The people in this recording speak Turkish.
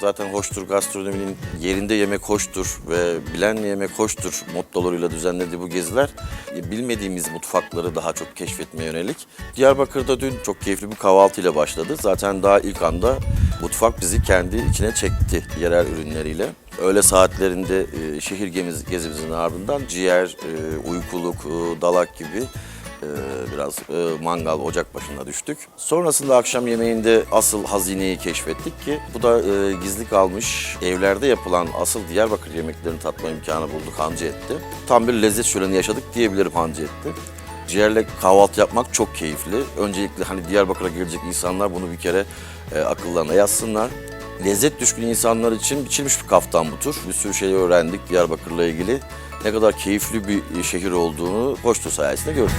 zaten hoştur gastronominin yerinde yemek hoştur ve bilenle yemek hoştur mottolarıyla düzenlediği bu geziler e, bilmediğimiz mutfakları daha çok keşfetmeye yönelik. Diyarbakır'da dün çok keyifli bir kahvaltıyla başladı. Zaten daha ilk anda mutfak bizi kendi içine çekti yerel ürünleriyle. Öğle saatlerinde e, şehir gezimizin ardından ciğer, e, uykuluk, dalak gibi e, biraz e, mangal, ocak başına düştük. Sonrasında akşam yemeğinde asıl hazineyi keşfettik ki bu da e, gizli kalmış evlerde yapılan asıl Diyarbakır yemeklerini tatma imkanı bulduk Hancı Et'te. Tam bir lezzet şöleni yaşadık diyebilirim Hancı Et'te. Ciğerle kahvaltı yapmak çok keyifli. Öncelikle hani Diyarbakır'a gelecek insanlar bunu bir kere e, akıllarına yazsınlar. Lezzet düşkün insanlar için biçilmiş bir kaftan bu tur. Bir sürü şey öğrendik Diyarbakır'la ilgili. Ne kadar keyifli bir şehir olduğunu Koçtu sayesinde gördük.